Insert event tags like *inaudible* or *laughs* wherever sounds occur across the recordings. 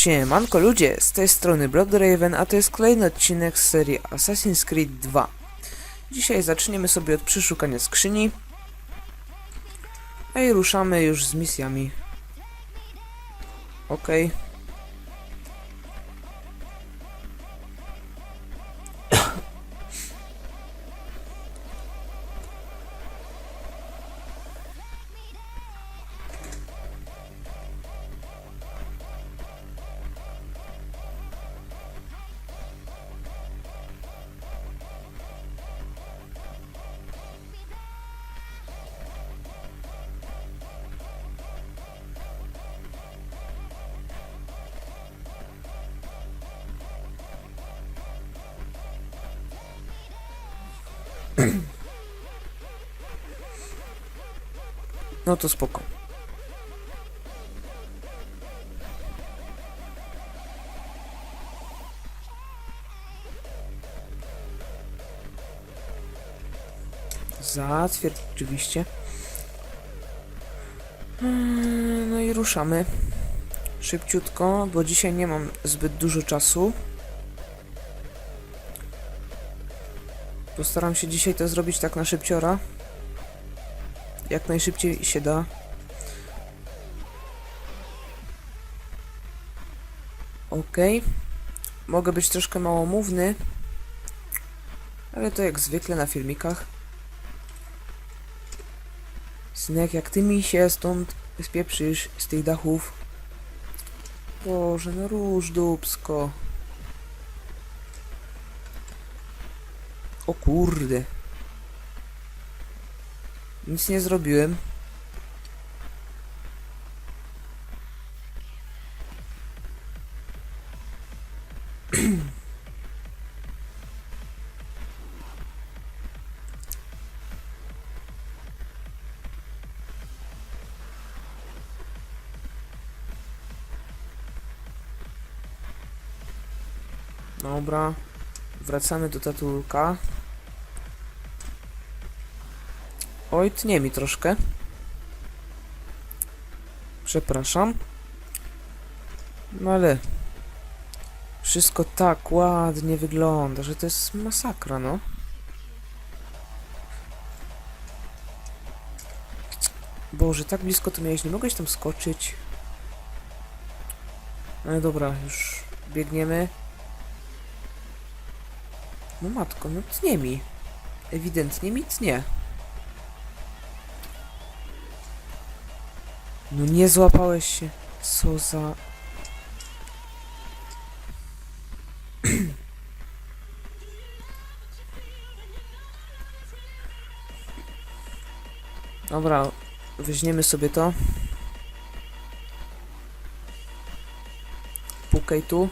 Siemanko ludzie, z tej strony Bloodraven, a to jest kolejny odcinek z serii Assassin's Creed 2. Dzisiaj zaczniemy sobie od przeszukania skrzyni. A i ruszamy już z misjami. Okej. *clears throat* No to spoko. Zatwierdź oczywiście. Mm, No i ruszamy. Szybciutko, bo dzisiaj nie mam zbyt dużo czasu. Postaram się dzisiaj to zrobić tak na szybciora. Jak najszybciej się da. Okej. Mogę być troszkę małomówny. Ale to jak zwykle na filmikach. Synek, jak ty mi się stąd spieprzysz z tych dachów. Boże, no róż dupsko. O kurde. Nic nie zrobiłem. *clears throat* Dobra. Wracamy do tatulka. Oj, tnie mi troszkę. Przepraszam. No ale... Wszystko tak ładnie wygląda, że to jest masakra, no. Boże, tak blisko to miałeś, nie mogłeś tam skoczyć. Ale dobra, już biegniemy. No matko, no tnie mi. Ewidentnie mi tnie. No nie złapałeś się. Co za... *clears throat* Dobra, weźmiemy sobie to. Pukaj tu.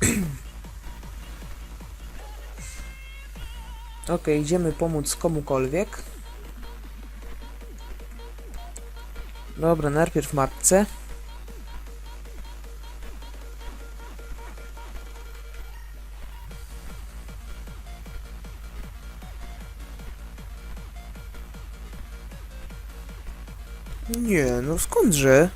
*clears throat* Okej, idziemy pomóc komukolwiek. Dobra, najpierw matce. Nie, no skądże?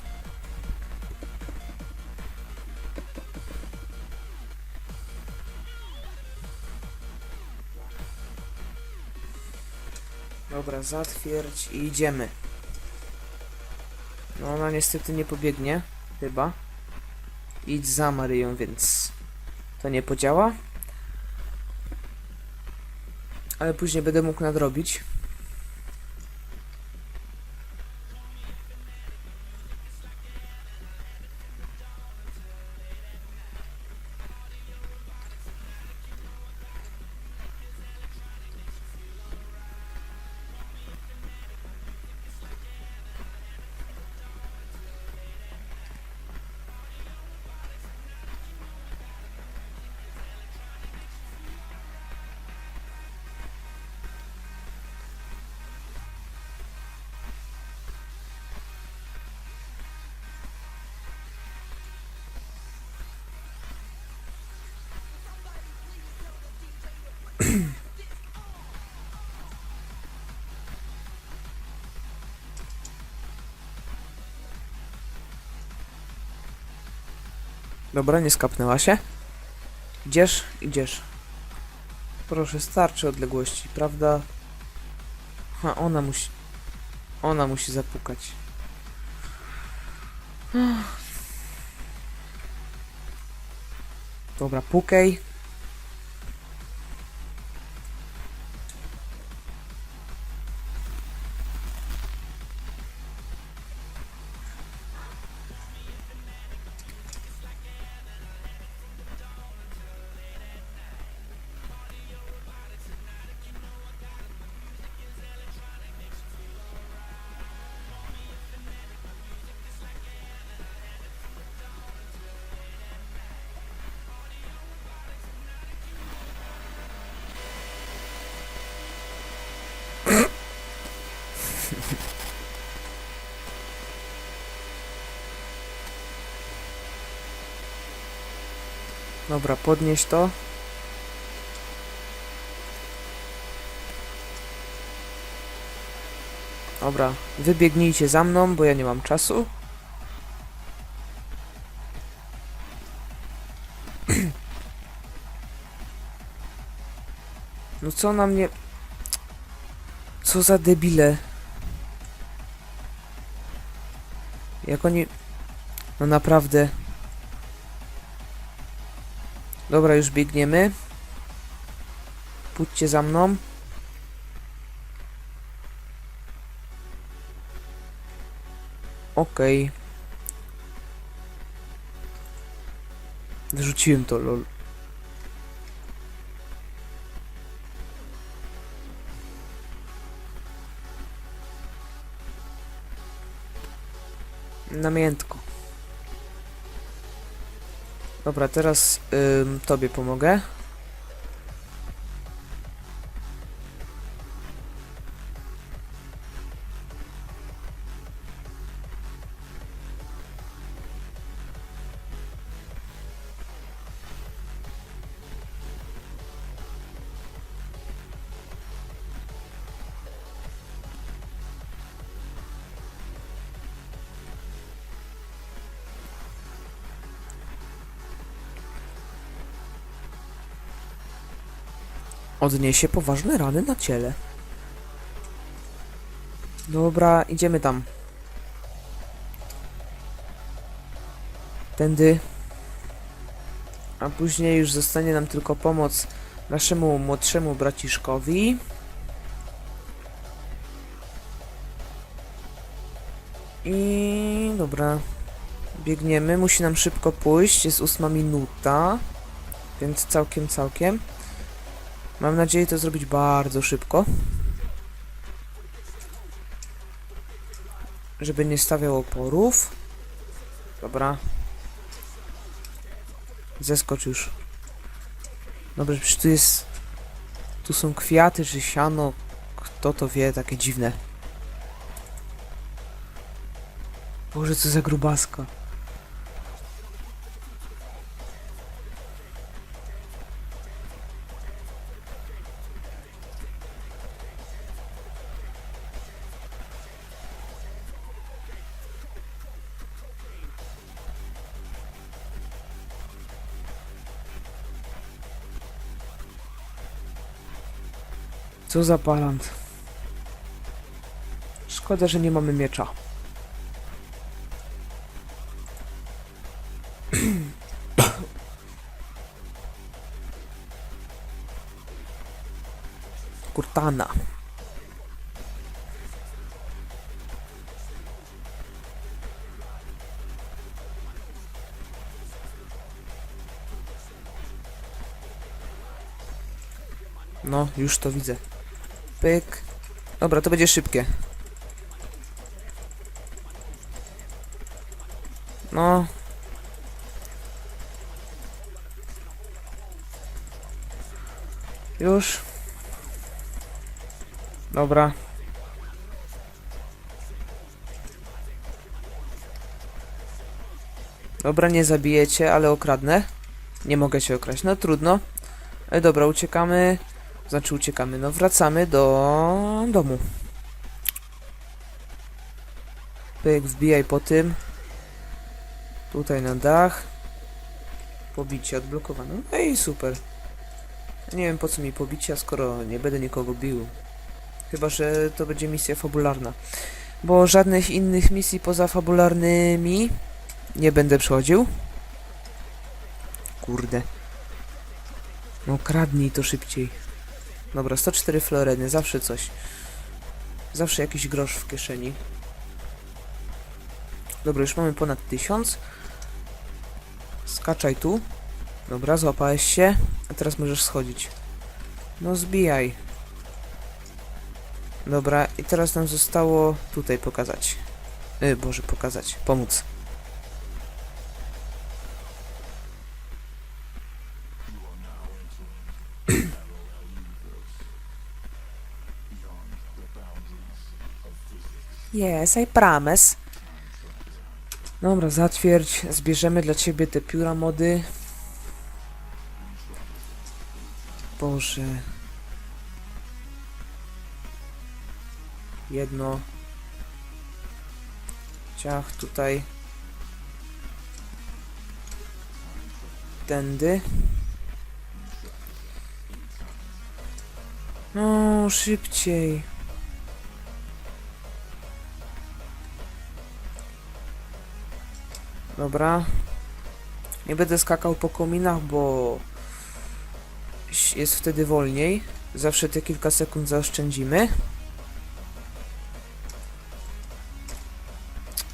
Dobra, zatwierdź i idziemy. No ona niestety nie pobiegnie, chyba. Idź za Maryją, więc to nie podziała. Ale później będę mógł nadrobić. Dobra, nie skapnęła się. Idziesz? Idziesz. Proszę, starczy odległości, prawda? Ha, ona musi... Ona musi zapukać. Dobra, pukaj. Dobra, podnieś to. Dobra, wybiegnijcie za mną, bo ja nie mam czasu. *clears throat* No co na mnie... Co za debile. Jak oni... No naprawdę... Dobra, już biegniemy. Pójdźcie za mną. Okej. Wyrzuciłem to, lol. Namiętko. Dobra, teraz tobie pomogę. Odniesie poważne rany na ciele. Dobra, idziemy tam. Tędy. A później już zostanie nam tylko pomoc naszemu młodszemu braciszkowi. I dobra. Biegniemy, musi nam szybko pójść. Jest ósma minuta. Więc całkiem, całkiem. Mam nadzieję to zrobić bardzo szybko. Żeby nie stawiał oporów. Dobra. Zeskocz już. Dobrze, przecież tu jest... Tu są kwiaty czy siano. Kto to wie, takie dziwne. Boże, co za grubaska. Co za palant. Szkoda, że nie mamy miecza. *coughs* Kurtana. No, już to widzę. Pyk. Dobra, to będzie szybkie. No. Już. Dobra. Dobra, nie zabijecie, ale okradnę. Nie mogę się okraść. No trudno. E, dobra, uciekamy. Znaczy uciekamy, no wracamy do domu. Pyk, wbijaj po tym. Tutaj na dach. Pobicie odblokowane. No i super. Nie wiem po co mi pobicia, skoro nie będę nikogo bił. Chyba, że to będzie misja fabularna. Bo żadnych innych misji poza fabularnymi nie będę przechodził. Kurde. No kradnij to szybciej. Dobra, 104 floreny, zawsze coś. Zawsze jakiś grosz w kieszeni. Dobra, już mamy ponad 1000. Skaczaj tu. Dobra, złapałeś się. A teraz możesz schodzić. No zbijaj. Dobra, i teraz nam zostało tutaj pokazać. Yy, Boże, pokazać. Pomóc. Yes, I promise. Dobra, zatwierdź. Zbierzemy dla ciebie te pióra mody. Boże. Jedno. Ciach tutaj. Tędy. No, szybciej. Dobra. Nie będę skakał po kominach, bo jest wtedy wolniej. Zawsze te kilka sekund zaoszczędzimy.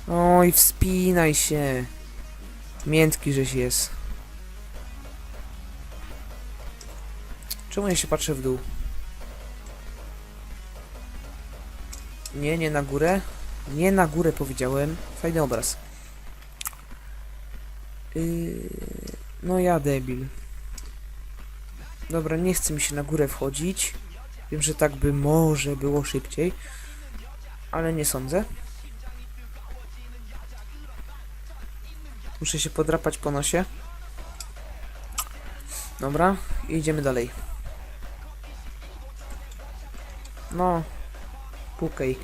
Oj, wspinaj się. Miętki żeś jest. Czemu ja się patrzę w dół? Nie, nie na górę. Nie na górę powiedziałem. Fajny obraz. Yy, no ja debil. Dobra, nie chce mi się na górę wchodzić. Wiem, że tak by może było szybciej. Ale nie sądzę. Muszę się podrapać po nosie. Dobra, idziemy dalej. No, pukaj.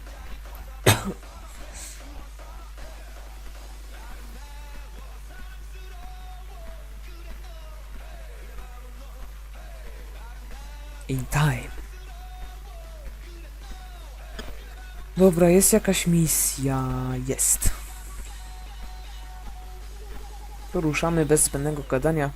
In time. Dobra, jest jakaś misja. Jest. To ruszamy bez zbędnego gadania.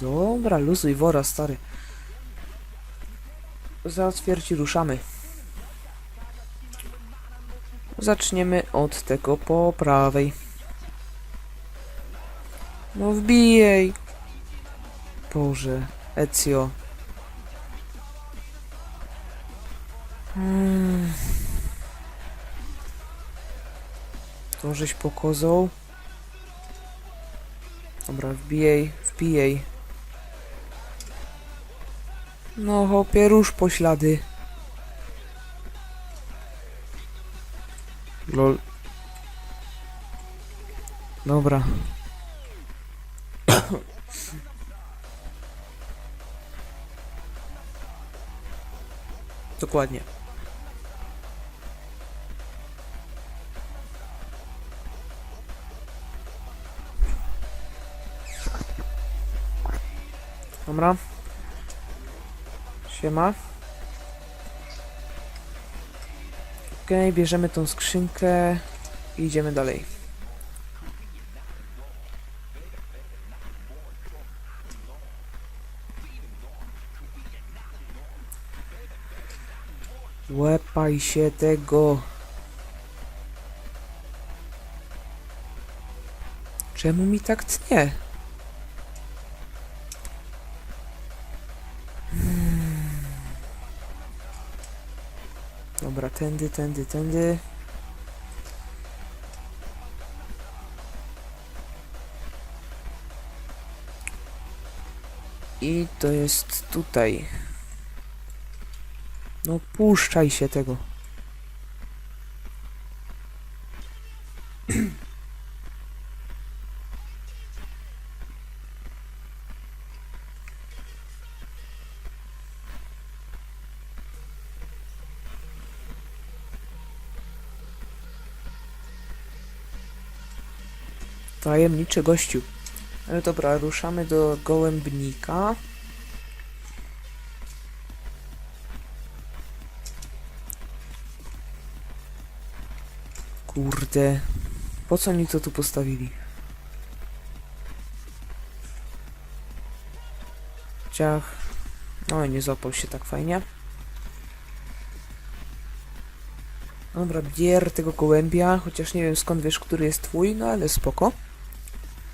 Dobra, luzuj wora, stary. Zatwierdź i ruszamy. Zaczniemy od tego po prawej. No wbijej. Boże, Ezio. Hmm. To żeś pokozą. Dobra, wbijej, wbijej. No hopie, rusz poślady. Lol. Dobra. Dokładnie. Dobra. Siema. Okej, bierzemy tą skrzynkę i idziemy dalej. Łepaj się tego. Czemu mi tak tnie? Tędy, tędy, tędy. I to jest tutaj. No puszczaj się tego. Tajemniczy gościu. Ale dobra, ruszamy do gołębnika. Kurde. Po co oni to tu postawili? Ciach. No nie złapał się tak fajnie. Dobra, bier tego gołębia, chociaż nie wiem skąd wiesz, który jest twój, no ale spoko.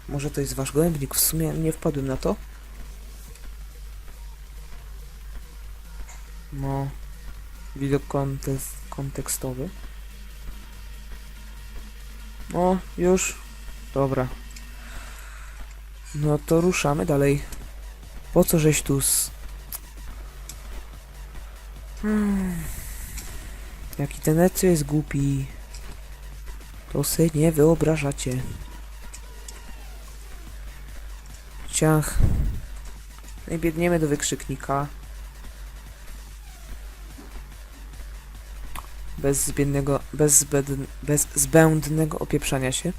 Może to jest wasz gołębnik, w sumie nie wpadłem na to. No, widok kontekstowy. O, już. Dobra. No to ruszamy dalej. Po co żeś tu z... Hmm. Jaki ten Ezio jest głupi. To se nie wyobrażacie. Ciach. No i biegniemy do wykrzyknika. Bez zbędnego, bez, bez zbędnego opieprzania się.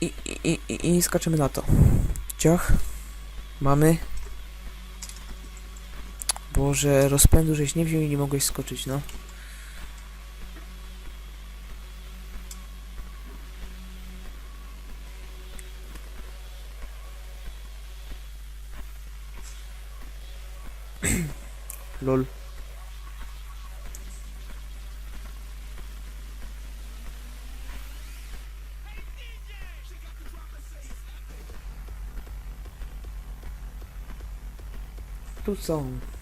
I, i, i, i, skaczemy na to. Ciach. Mamy. Boże, rozpędu żeś nie wziął i nie mogłeś skoczyć, no. Tu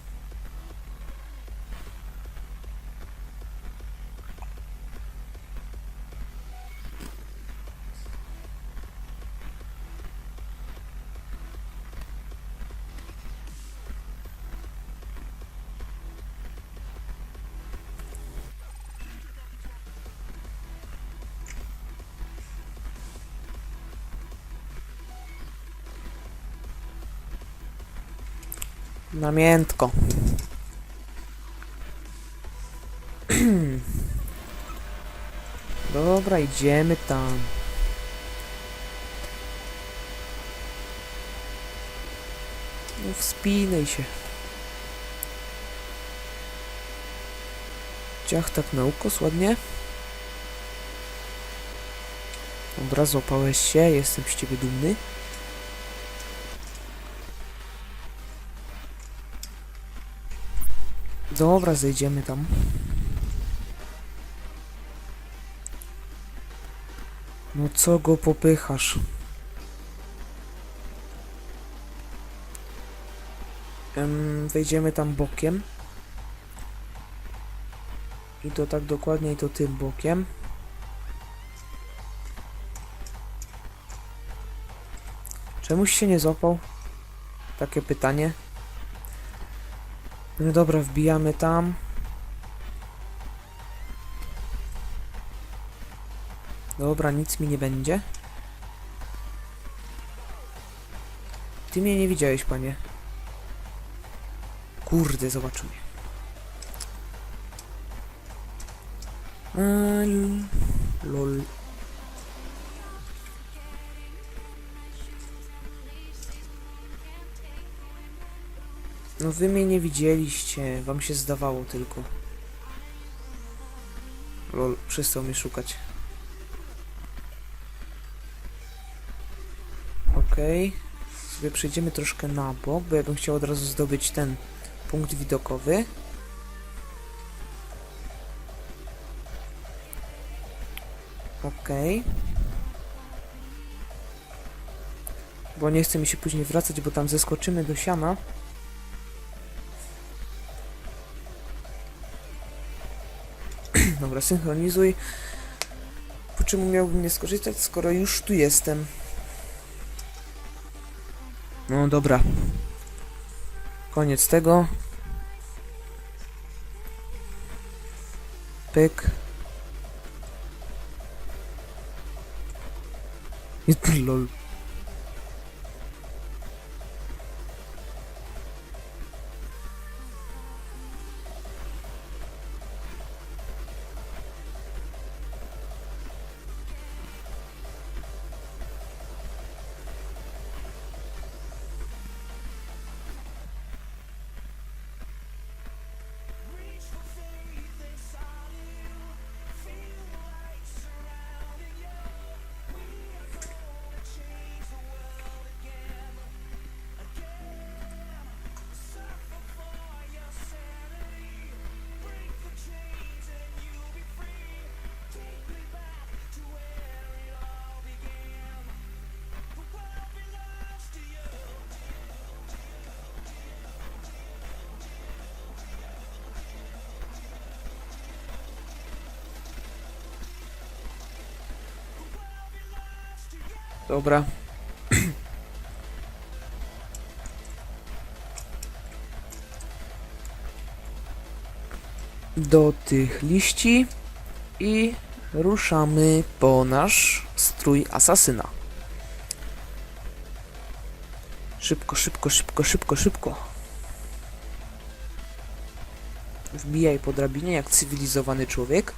Namiętko. *clears throat* Dobra, idziemy tam. No wspinaj się. Ciach tak na ukos, ładnie. Dobra, złapałeś się, jestem z ciebie dumny. Dobra, zejdziemy tam. No co go popychasz? Em, wejdziemy tam bokiem. I to tak dokładnie i to tym bokiem. Czemuś się nie złapał? Takie pytanie. No dobra, wbijamy tam. Dobra, nic mi nie będzie. Ty mnie nie widziałeś, panie. Kurde, zobaczył mnie. Eee, lol. No wy mnie nie widzieliście, wam się zdawało tylko. Lol, przestał mnie szukać. Okej. Sobie przejdziemy troszkę na bok, bo ja bym chciał od razu zdobyć ten punkt widokowy. Okej. Bo nie chce mi się później wracać, bo tam zeskoczymy do siana. Dobra, synchronizuj. Po czym miałbym nie skorzystać, skoro już tu jestem? No dobra. Koniec tego. Pyk. *laughs* Lol. Dobra. Do tych liści i ruszamy po nasz strój asasyna. Szybko, szybko, szybko, szybko, szybko. Wbijaj po drabinie jak cywilizowany człowiek.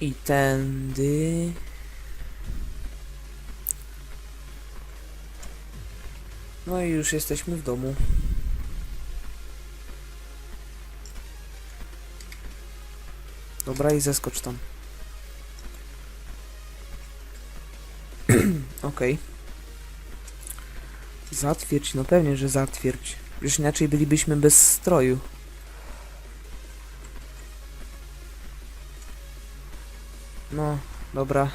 I tędy. No i już jesteśmy w domu. Dobra, i zeskocz tam. *clears throat* Okej. Zatwierdź, no pewnie, że zatwierdź. Już inaczej bylibyśmy bez stroju. No, dobra.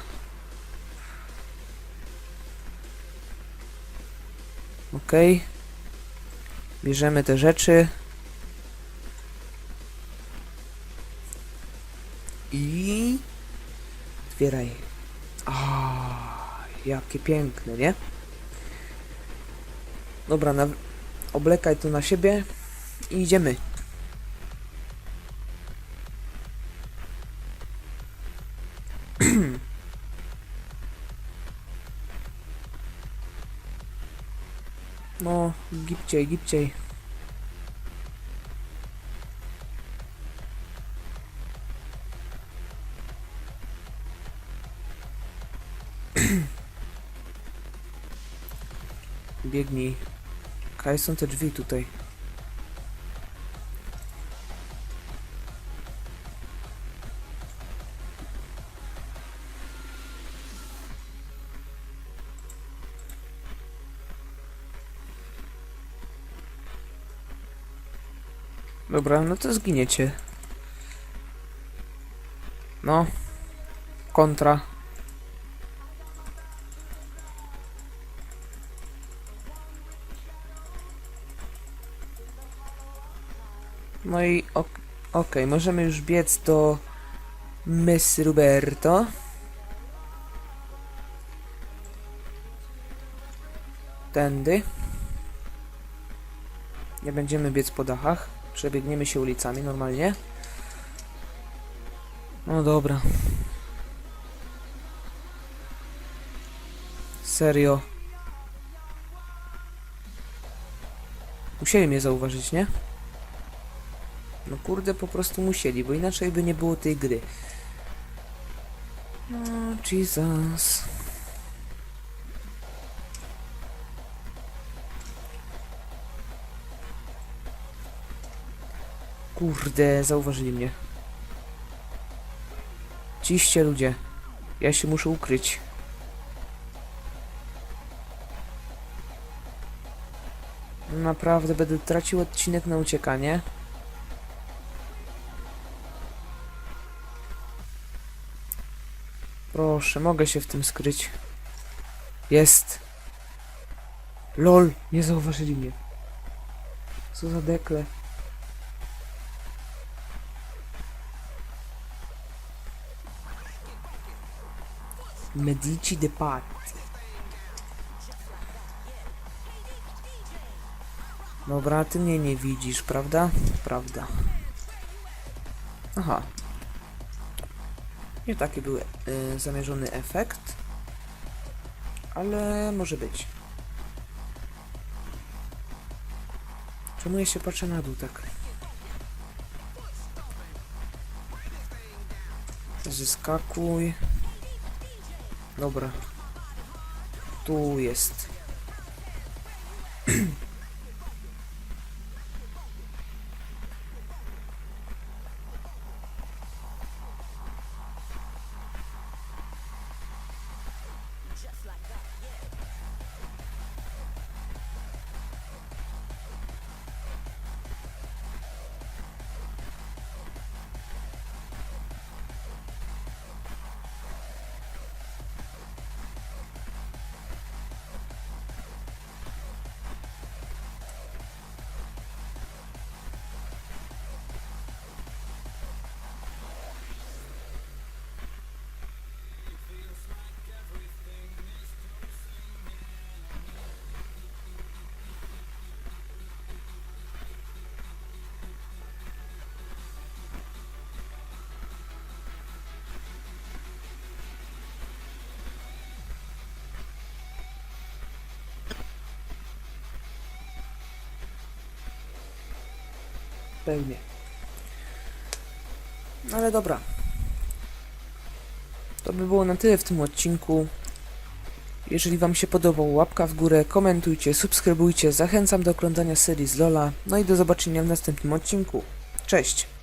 Okej. Bierzemy te rzeczy. I... Otwieraj. A, jakie piękne, nie? Dobra, na... oblekaj to na siebie i idziemy. No, gipciej, gipciej. *clears throat* Biegnij. Kaj są te drzwi tutaj? Dobra, no to zginiecie. No. Kontra. No i ok okej, możemy już biec do Miss Roberto. Tędy. Nie będziemy biec po dachach. Przebiegniemy się ulicami normalnie. No dobra. Serio. Musieli mnie zauważyć, nie? No kurde, po prostu musieli, bo inaczej by nie było tej gry. No, Jesus. Kurde, zauważyli mnie. Ciście ludzie. Ja się muszę ukryć. Naprawdę będę tracił odcinek na uciekanie. Proszę, mogę się w tym skryć. Jest. LOL, nie zauważyli mnie. Co za dekle. Medici de Pat. Dobra, ty mnie nie widzisz, prawda? Prawda. Aha. Nie taki był y, zamierzony efekt. Ale może być. Czemu ja się patrzę na dół tak? Zyskakuj. Dobra. Tu jest. Pełnie. Ale dobra. To by było na tyle w tym odcinku. Jeżeli Wam się podobał, łapka w górę, komentujcie, subskrybujcie. Zachęcam do oglądania serii z Lola. No i do zobaczenia w następnym odcinku. Cześć!